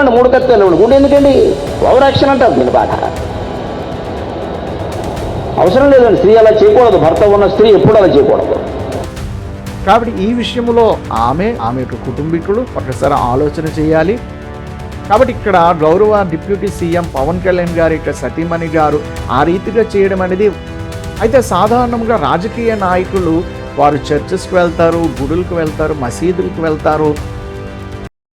ఇవ్వండి మూడు కత్తులు ఇవ్వండి. గుండె ఎందుకండి? ఓవర్ యాక్షన్ అంటారు దీని బాధ. అవసరం లేదండి స్త్రీ అలా చేయకూడదు. భర్త ఉన్న స్త్రీ ఎప్పుడు అలా చేయకూడదు. కాబట్టి ఈ విషయంలో ఆమె ఆమె యొక్క కుటుంబీకులు ఒకసారి ఆలోచన చేయాలి. కాబట్టి ఇక్కడ గౌరవ డిప్యూటీ సీఎం పవన్ కళ్యాణ్ గారి యొక్క సతీమణి గారు ఆ రీతిగా చేయడం అనేది అయితే సాధారణంగా రాజకీయ నాయకులు వారు చర్చెస్కి వెళ్తారు గుడులకు వెళ్తారు మసీదులకు వెళ్తారు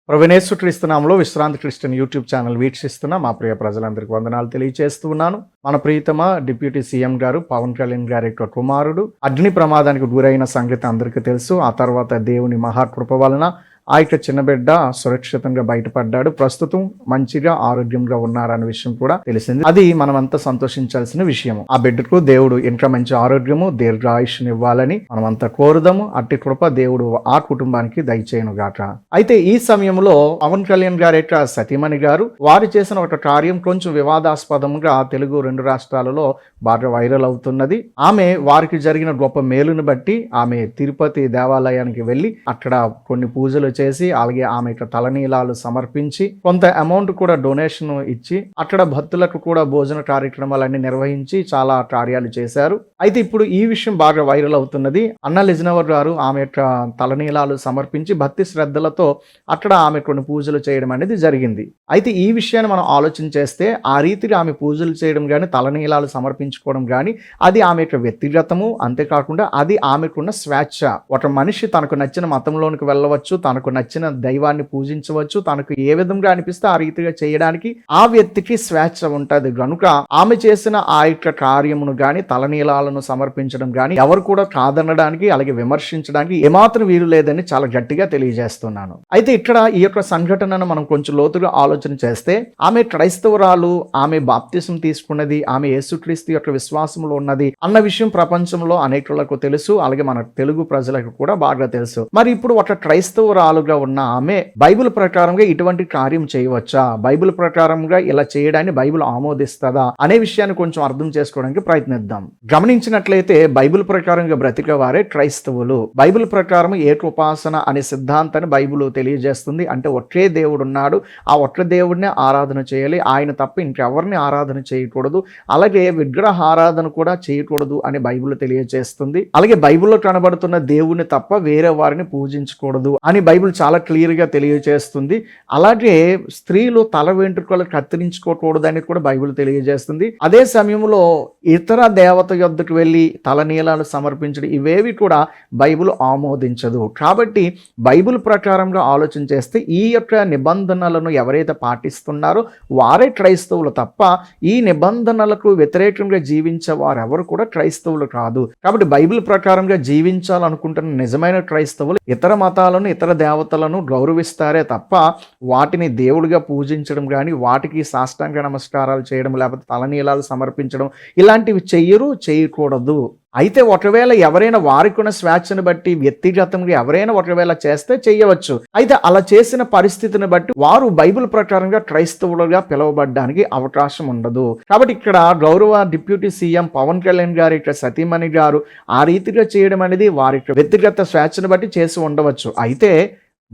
ప్రవీణేశ్వర క్రీస్తునామంలో విశ్రాంతి క్రిస్టియన్ యూట్యూబ్ ఛానల్ వీక్షిస్తున్న మా ప్రియ ప్రజలందరికీ వందనాలు తెలియజేస్తూ ఉన్నాను. మన ప్రియతమ డిప్యూటీ సీఎం గారు పవన్ కళ్యాణ్ గారి యొక్క కుమారుడు. అగ్ని ప్రమాదానికి గురైన సంగతి అందరికీ తెలుసు. ఆ తర్వాత దేవుని మహాకృప వలన ఆ యొక్క చిన్న బిడ్డ సురక్షితంగా బయటపడ్డాడు. ప్రస్తుతం మంచిగా ఆరోగ్యంగా ఉన్నారనే విషయం కూడా తెలిసింది. అది మనమంతా సంతోషించాల్సిన విషయం ఆ బిడ్డకు దేవుడు ఇంకా మంచి ఆరోగ్యము దీర్ఘాయుష్ని ఇవ్వాలని మనమంతా కోరుదాము. అట్టి కృప దేవుడు ఆ కుటుంబానికి దయచేయను గాక అయితే ఈ సమయంలో పవన్ కళ్యాణ్ గారి యొక్క సతీమణి గారు వారు చేసిన ఒక కార్యం కొంచెం వివాదాస్పదంగా తెలుగు రెండు రాష్ట్రాలలో బాగా వైరల్ అవుతున్నది. ఆమె వారికి జరిగిన గొప్ప మేలును బట్టి ఆమె తిరుపతి దేవాలయానికి వెళ్ళి అక్కడ కొన్ని పూజలు చేసి అలాగే ఆమె యొక్క తలనీలాలు సమర్పించి కొంత అమౌంట్ కూడా డొనేషన్ ఇచ్చి అక్కడ భక్తులకు కూడా భోజన కార్యక్రమాలన్నీ నిర్వహించి చాలా కార్యాలు చేశారు. అయితే ఇప్పుడు ఈ విషయం బాగా వైరల్ అవుతున్నది. అన్న లిజనవర్ గారు ఆమె యొక్క తలనీలాలు సమర్పించి భక్తి శ్రద్ధలతో అక్కడ ఆమె కొన్ని పూజలు చేయడం అనేది జరిగింది. అయితే ఈ విషయాన్ని మనం ఆలోచన చేస్తే ఆ రీతిగా ఆమె పూజలు చేయడం కానీ తలనీలాలు సమర్పించుకోవడం కానీ అది ఆమె యొక్క వ్యక్తిగతము. అంతేకాకుండా అది ఆమెకున్న స్వేచ్ఛ. ఒక మనిషి తనకు నచ్చిన మతంలోనికి వెళ్ళవచ్చు తనకు నచ్చిన దైవాన్ని పూజించవచ్చు. తనకు ఏ విధంగా అనిపిస్తే ఆ రీతిగా చేయడానికి ఆ వ్యక్తికి స్వేచ్ఛ ఉంటది. కనుక ఆమె చేసిన ఆ యొక్క కార్యమును గాని తలనీలాలను సమర్పించడం గాని ఎవరు కూడా కాదనడానికి అలాగే విమర్శించడానికి ఏమాత్రం వీలు లేదని చాలా గట్టిగా తెలియజేస్తున్నాను. అయితే ఇక్కడ ఈ యొక్క సంఘటనను మనం కొంచెం లోతుగా ఆలోచన చేస్తే ఆమె క్రైస్తవురాలు ఆమె బాప్తిసం తీసుకున్నది ఆమె యేసుక్రీస్తు యొక్క విశ్వాసంలో ఉన్నది అన్న విషయం ప్రపంచంలో అనేకులకు తెలుసు అలాగే మన తెలుగు ప్రజలకు కూడా బాగా తెలుసు. మరి ఇప్పుడు ఒక క్రైస్తవురాలు క్రైస్తవురాలుగా ఉన్న ఆమె బైబిల్ ప్రకారంగా ఇటువంటి కార్యం చేయవచ్చా? బైబిల్ ప్రకారంగా ఇలా చేయడాన్ని బైబిల్ ఆమోదిస్తుందా? అనే విషయాన్ని కొంచెం అర్థం చేసుకోవడానికి ప్రయత్నిద్దాం. గమనించినట్లయితే బైబిల్ ప్రకారంగా బ్రతికేవారే క్రైస్తవులు. బైబిల్ ప్రకారం ఏకోపాసన అనే సిద్ధాంతాన్ని బైబిల్ తెలియజేస్తుంది అంటే ఒకే దేవుడు ఉన్నాడు ఆ ఒక్క దేవుడినే ఆరాధన చేయాలి. ఆయన తప్ప ఇంకెవరిని ఆరాధన చేయకూడదు. అలాగే విగ్రహ ఆరాధన కూడా చేయకూడదు అని బైబిల్ తెలియజేస్తుంది. అలాగే బైబిల్లో కనబడుతున్న దేవుని తప్ప వేరే వారిని పూజించకూడదు అని బైబిల్ చాలా క్లియర్గా తెలియజేస్తుంది. అలాగే స్త్రీలు తల వెంట్రుకలు కత్తిరించుకోకూడదని కూడా బైబిల్ తెలియజేస్తుంది. అదే సమయంలో ఇతర దేవత యొద్దకు వెళ్ళి తలనీలాలు సమర్పించడం ఇవేవి కూడా బైబిల్ ఆమోదించదు. కాబట్టి బైబిల్ ప్రకారంగా ఆలోచన చేస్తే ఈ యొక్క నిబంధనలను ఎవరైతే పాటిస్తున్నారో వారే క్రైస్తవులు తప్ప ఈ నిబంధనలకు వ్యతిరేకంగా జీవించే వారెవరు కూడా క్రైస్తవులు కాదు. కాబట్టి బైబిల్ ప్రకారంగా జీవించాలనుకుంటున్న నిజమైన క్రైస్తవులు ఇతర మతాలను ఇతర దేవతలను గౌరవిస్తారే తప్ప వాటిని దేవుడిగా పూజించడం కానీ వాటికి సాష్టాంగ నమస్కారాలు చేయడం లేకపోతే తలనీలాలు సమర్పించడం ఇలాంటివి చెయ్యరు చేయకూడదు. అయితే ఒకవేళ ఎవరైనా వారికున్న స్వేచ్ఛను బట్టి వ్యక్తిగతంగా ఎవరైనా ఒకవేళ చేస్తే చేయవచ్చు అయితే అలా చేసిన పరిస్థితిని బట్టి వారు బైబిల్ ప్రకారంగా క్రైస్తవులుగా పిలువబడడానికి అవకాశం ఉండదు. కాబట్టి ఇక్కడ గౌరవ డిప్యూటీ సీఎం పవన్ కళ్యాణ్ గారి ఇక్కడ సతీమణి గారు ఆ రీతిగా చేయడం అనేది వారి యొక్క వ్యక్తిగత స్వేచ్ఛను బట్టి చేసి ఉండవచ్చు. అయితే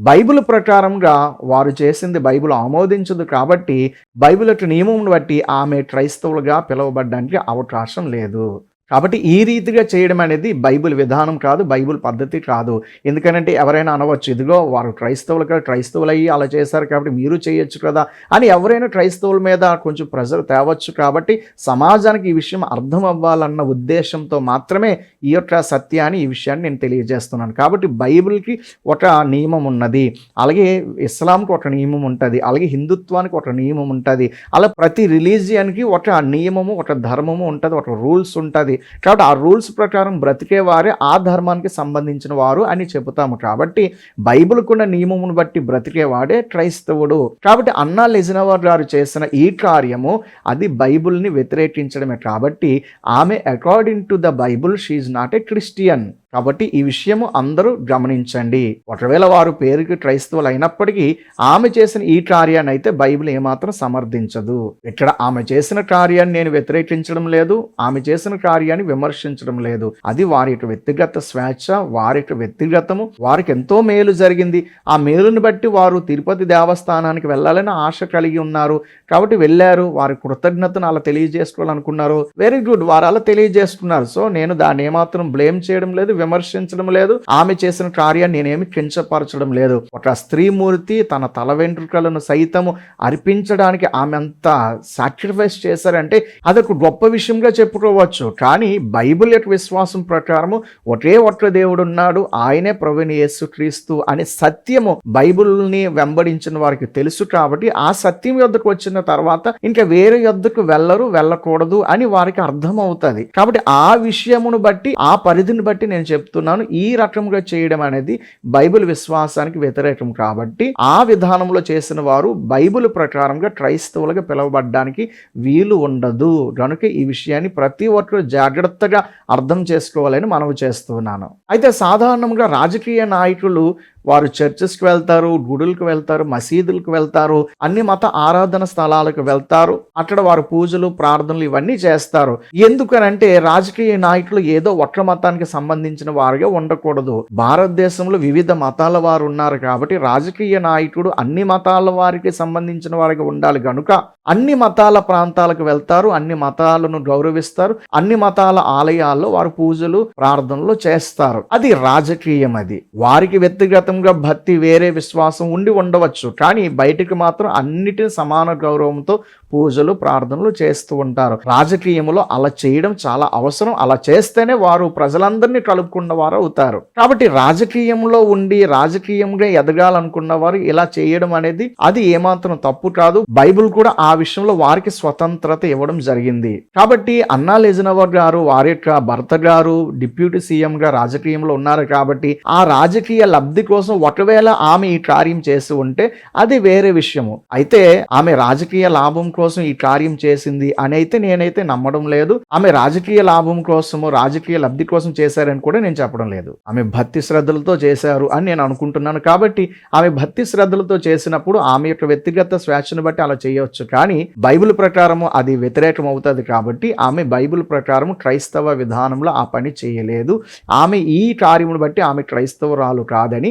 బైబిల్ ప్రకారంగా వారు చేసింది బైబిల్ ఆమోదించదు కాబట్టి బైబిల్ యొక్క నియమం బట్టి ఆమె క్రైస్తవులుగా పిలువబడడానికి అవకాశం లేదు. కాబట్టి ఈ రీతిగా చేయడం అనేది బైబిల్ విధానం కాదు బైబిల్ పద్ధతి కాదు. ఎందుకంటే ఎవరైనా అనవచ్చు ఇదిగో వారు క్రైస్తవులు కదా క్రైస్తవులు అయ్యి అలా చేశారు కాబట్టి మీరు చేయొచ్చు కదా అని ఎవరైనా క్రైస్తవుల మీద కొంచెం ప్రెజర్ తేవచ్చు కాబట్టి సమాజానికి ఈ విషయం అర్థం అవ్వాలన్న ఉద్దేశంతో మాత్రమే ఈ యొక్క సత్యాన్ని ఈ విషయాన్ని నేను తెలియజేస్తున్నాను. కాబట్టి బైబిల్కి ఒక నియమం ఉన్నది. అలాగే ఇస్లాంకి ఒక నియమం ఉంటుంది. అలాగే హిందుత్వానికి ఒక నియమం ఉంటుంది. అలా ప్రతి రిలీజియన్కి ఒక నియమము ఒక ధర్మము ఉంటుంది ఒక రూల్స్ ఉంటుంది. కాబట్టి ఆ రూల్స్ ప్రకారం బ్రతికే వారే ఆ ధర్మానికి సంబంధించిన వారు అని చెబుతాము. కాబట్టి బైబిల్కున్న నియమమును బట్టి బ్రతికేవాడే క్రైస్తవుడు. కాబట్టి అన్నా లెజినవర్ గారు చేసిన ఈ కార్యము అది బైబిల్ని వ్యతిరేకించడమే. కాబట్టి ఆమె according to the Bible she's not a Christian కాబట్టి ఈ విషయము అందరూ గమనించండి. ఒకవేళ వారు పేరుకి క్రైస్తవులు అయినప్పటికీ ఆమె చేసిన ఈ కార్యాన్ని అయితే బైబిల్ ఏమాత్రం సమర్థించదు. ఇక్కడ ఆమె చేసిన కార్యాన్ని నేను వ్యతిరేకించడం లేదు ఆమె చేసిన కార్యాన్ని విమర్శించడం లేదు. అది వారి యొక్క వ్యక్తిగత స్వేచ్ఛ వారి యొక్క వ్యక్తిగతము వారికి ఎంతో మేలు జరిగింది. ఆ మేలుని బట్టి వారు తిరుపతి దేవస్థానానికి వెళ్ళాలని ఆశ కలిగి ఉన్నారు. కాబట్టి వెళ్ళారు వారి కృతజ్ఞతను అలా తెలియజేసుకోవాలనుకున్నారు. వెరీ గుడ్ వారు అలా తెలియజేస్తున్నారు. సో నేను దాన్ని ఏమాత్రం బ్లేమ్ చేయడం లేదు విమర్శించడం లేదు. ఆమె చేసిన కార్యాన్ని నేనేమి కించపరచడం లేదు. ఒక స్త్రీమూర్తి తన తల వెంట్రుకలను సైతము అర్పించడానికి ఆమె అంత సాక్రిఫైస్ చేశారంటే అదొక గొప్ప విషయంగా చెప్పుకోవచ్చు. కానీ బైబిల్ యొక్క విశ్వాసం ప్రకారము ఒకే ఒక్క దేవుడు ఉన్నాడు. ఆయనే ప్రవీణ యేసు క్రీస్తు అనే సత్యము బైబిల్ని వెంబడించిన వారికి తెలుసు కాబట్టి ఆ సత్యం యొద్దకు వచ్చిన తర్వాత ఇంకా వేరే యొద్దకు వెళ్ళరు వెళ్ళకూడదు అని వారికి అర్థం అవుతుంది కాబట్టి ఆ విషయమును బట్టి ఆ పరిధిని బట్టి నేను చెప్తున్నాను ఈ రకంగా చేయడం అనేది బైబిల్ విశ్వాసానికి వ్యతిరేకం కాబట్టి ఆ విధానంలో చేసిన వారు బైబిల్ ప్రకారంగా క్రైస్తవులుగా పిలవబడడానికి వీలు ఉండదు. కనుక ఈ విషయాన్ని ప్రతి ఒక్కరు జాగ్రత్తగా అర్థం చేసుకోవాలని మనవి చేస్తున్నాను. అయితే సాధారణంగా రాజకీయ నాయకులు వారు చర్చెస్కి వెళ్తారు గుడులకు వెళ్తారు మసీదులకు వెళ్తారు అన్ని మత ఆరాధన స్థలాలకు వెళ్తారు. అక్కడ వారు పూజలు ప్రార్థనలు ఇవన్నీ చేస్తారు. ఎందుకనంటే రాజకీయ నాయకులు ఏదో ఒక్క మతానికి సంబంధించిన వారుగా ఉండకూడదు. భారతదేశంలో వివిధ మతాల వారు ఉన్నారు కాబట్టి రాజకీయ నాయకుడు అన్ని మతాల వారికి సంబంధించిన వారికి ఉండాలి కనుక అన్ని మతాల ప్రాంతాలకు వెళ్తారు అన్ని మతాలను గౌరవిస్తారు అన్ని మతాల ఆలయాల్లో వారు పూజలు ప్రార్థనలు చేస్తారు. అది రాజకీయం అది. వారికి వ్యక్తిగత వ్యక్తిగతంగా భక్తి వేరే విశ్వాసం ఉండి ఉండవచ్చు. కానీ బయటికి మాత్రం అన్నిటిని సమాన గౌరవంతో పూజలు ప్రార్థనలు చేస్తూ ఉంటారు. రాజకీయంలో అలా చేయడం చాలా అవసరం. అలా చేస్తేనే వారు ప్రజలందరినీ కలుపుకున్న వారు అవుతారు. కాబట్టి రాజకీయంలో ఉండి రాజకీయంగా ఎదగాలనుకున్న వారు ఇలా చేయడం అనేది అది ఏమాత్రం తప్పు కాదు. బైబిల్ కూడా ఆ విషయంలో వారికి స్వతంత్రత ఇవ్వడం జరిగింది. కాబట్టి అన్నా లెజనవర్ గారు వారి యొక్క భర్త గారు డిప్యూటీ సీఎం గా రాజకీయంలో ఉన్నారు కాబట్టి ఆ రాజకీయ లబ్ధి కోసం కోసం ఒకవేళ ఆమె ఈ కార్యం చేసి ఉంటే అది వేరే విషయము. అయితే ఆమె రాజకీయ లాభం కోసం ఈ కార్యం చేసింది అని అయితే నేనైతే నమ్మడం లేదు. ఆమె రాజకీయ లాభం కోసము రాజకీయ లబ్ధి కోసం చేశారని కూడా నేను చెప్పడం లేదు. ఆమె భక్తి శ్రద్ధలతో చేశారు అని నేను అనుకుంటున్నాను కాబట్టి ఆమె భక్తి శ్రద్ధలతో చేసినప్పుడు ఆమె యొక్క వ్యక్తిగత స్వేచ్ఛను బట్టి అలా చేయవచ్చు కానీ బైబిల్ ప్రకారము అది వ్యతిరేకం అవుతుంది కాబట్టి ఆమె బైబిల్ ప్రకారం క్రైస్తవ విధానంలో ఆ పని చేయలేదు. ఆమె ఈ కార్యమును బట్టి ఆమె క్రైస్తవురాలు కాదని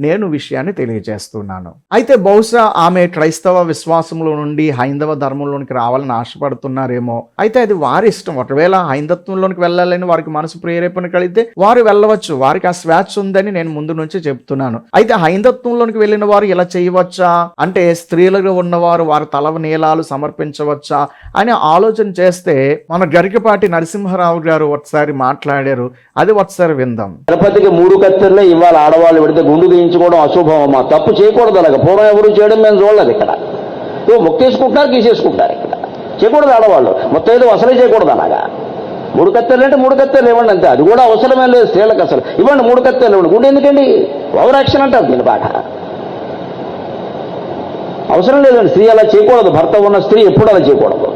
నేను విషయాన్ని తెలియజేస్తున్నాను. అయితే బహుశా ఆమె క్రైస్తవ విశ్వాసంలో నుండి హైందవ ధర్మంలోనికి రావాలని ఆశపడుతున్నారేమో. అయితే అది వారి ఇష్టం. ఒకవేళ హైందత్వంలోనికి వెళ్ళాలని వారికి మనసు ప్రేరేపణ కలిగితే వారు వెళ్ళవచ్చు. వారికి ఆ స్వేచ్ఛ ఉందని నేను ముందు నుంచి చెప్తున్నాను. అయితే హైందత్వంలోనికి వెళ్ళిన వారు ఇలా చేయవచ్చా? అంటే స్త్రీలుగా ఉన్నవారు వారి తల నీలాలు సమర్పించవచ్చా? అని ఆలోచన చేస్తే మన గరికపాటి నరసింహారావు గారు ఒకసారి మాట్లాడారు. అది ఒకసారి విందాం. తిరుపతికి మూడు కత్తెరలే ఇవాళ ఆడవాళ్ళు పెడితే గుండు తీయించుకోవడం అశుభం అమ్మా తప్పు చేయకూడదు అలాగ. పూర్వం ఎవరు చేయడం మేము చూడలేదు ఇక్కడ. ఓ మొక్కేసుకుంటారు గీసేసుకుంటారు ఇక్కడ. చేయకూడదు ఆడవాళ్ళు. మొత్తం ఏదో అసలే చేయకూడదు అలాగా. మూడు కత్తెలు అంటే మూడు కత్తెలు ఇవ్వండి అంతే. అది కూడా అవసరమే లేదు స్త్రీలకు అసలు. ఇవ్వండి మూడు కత్తెలు ఇవ్వండి. గుండె ఎందుకండి? ఓవర్ యాక్షన్ అంటారు దీని బాగా అవసరం లేదండి. స్త్రీ అలా చేయకూడదు. భర్త ఉన్న స్త్రీ ఎప్పుడు అలా చేయకూడదు.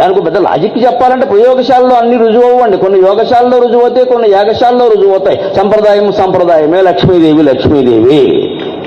దానికి పెద్ద లాజిక్ చెప్పాలంటే ప్రయోగశాలలో అన్ని రుజువు అవ్వండి కొన్ని యోగశాలలో రుజువు అవుతాయి కొన్ని యాగశాలలో రుజువు అవుతాయి సంప్రదాయం సంప్రదాయమే లక్ష్మీదేవి లక్ష్మీదేవి.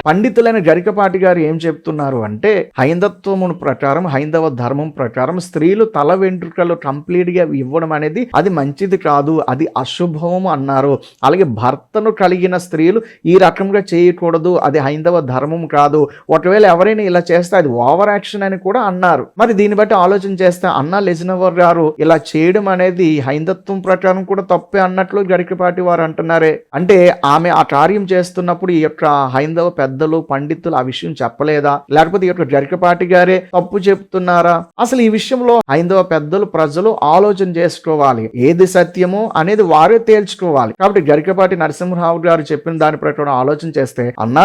పండితులైన గరికపాటి గారు ఏం చెప్తున్నారు అంటే హైందత్వము ప్రకారం హైందవ ధర్మం ప్రకారం స్త్రీలు తల వెంట్రుకలు కంప్లీట్గా ఇవ్వడం అనేది అది మంచిది కాదు అది అశుభము అన్నారు. అలాగే భర్తను కలిగిన స్త్రీలు ఈ రకంగా చేయకూడదు అది హైందవ ధర్మం కాదు. ఒకవేళ ఎవరైనా ఇలా చేస్తే అది ఓవర్ యాక్షన్ అని కూడా అన్నారు. మరి దీన్ని బట్టి ఆలోచన చేస్తే అన్న లెజినవర్ గారు ఇలా చేయడం అనేది హైందత్వం ప్రకారం కూడా తప్పే అన్నట్లు గరికపాటి వారు అంటున్నారే. అంటే ఆమె ఆ కార్యం చేస్తున్నప్పుడు ఈ యొక్క హైందవ పెద్ద పెద్దలు పండితులు ఆ విషయం చెప్పలేదా? లేకపోతే ఈ యొక్క గరికపాటి గారే తప్పు చెప్తున్నారా? అసలు ఈ విషయంలో హైందవ పెద్దలు ప్రజలు ఆలోచన చేసుకోవాలి. ఏది సత్యమో అనేది వారే తేల్చుకోవాలి. కాబట్టి గరికపాటి నరసింహరావు గారు చెప్పిన దాని ప్రకారం ఆలోచన చేస్తే అన్నా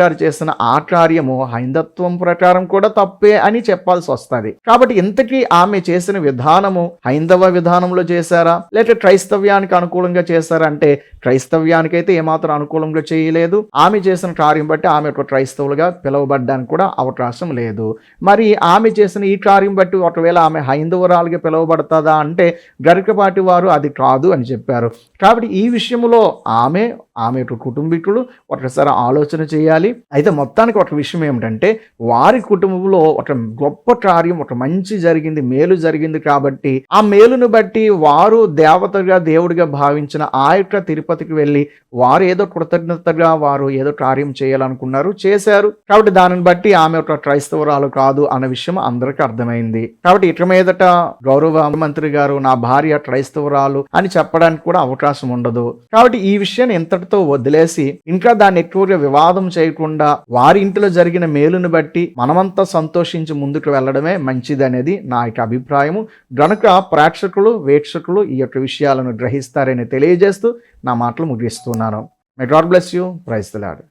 గారు చేసిన ఆ కార్యము హైందత్వం ప్రకారం కూడా తప్పే అని చెప్పాల్సి వస్తుంది. కాబట్టి ఇంతకీ ఆమె చేసిన విధానము హైందవ విధానంలో చేశారా? లేక క్రైస్తవ్యానికి అనుకూలంగా చేశారా అంటే క్రైస్తవ్యానికైతే ఏమాత్రం అనుకూలంగా చేయలేదు? ఆమె చేసిన కార్యం బట్టి కాబట్టి ఆమె ఒక క్రైస్తవులుగా పిలువబడ్డానికి కూడా అవకాశం లేదు. మరి ఆమె చేసిన ఈ కార్యం బట్టి ఒకవేళ ఆమె హైందవరాలుగా పిలువబడుతుందా అంటే గరికపాటి వారు అది కాదు అని చెప్పారు. కాబట్టి ఈ విషయంలో ఆమె ఆమె యొక్క కుటుంబీకులు ఒకసారి ఆలోచన చేయాలి. అయితే మొత్తానికి ఒక విషయం ఏమిటంటే వారి కుటుంబంలో ఒక గొప్ప కార్యం ఒక మంచి జరిగింది మేలు జరిగింది కాబట్టి ఆ మేలును బట్టి వారు దేవతగా దేవుడిగా భావించిన ఆ యొక్క తిరుపతికి వెళ్ళి వారు ఏదో కృతజ్ఞతగా వారు ఏదో కార్యం చేయాలనుకున్నారు చేశారు. కాబట్టి దానిని బట్టి ఆమె ఒక క్రైస్తవురాలు కాదు అన్న విషయం అందరికీ అర్థమైంది. కాబట్టి ఇక మీదట గౌరవ మంత్రి గారు నా భార్య క్రైస్తవురాలు అని చెప్పడానికి కూడా అవకాశం ఉండదు. కాబట్టి ఈ విషయాన్ని అంతటితో వదిలేసి ఇంకా దాన్ని ఎక్కువగా వివాదం చేయకుండా వారి ఇంటిలో జరిగిన మేలును బట్టి మనమంతా సంతోషించి ముందుకు వెళ్ళడమే మంచిది అనేది నా యొక్క అభిప్రాయము. గనుక ప్రేక్షకులు వీక్షకులు ఈ యొక్క విషయాలను గ్రహిస్తారని తెలియజేస్తూ నా మాటలు ముగిస్తున్నాను. May God bless you praise Lord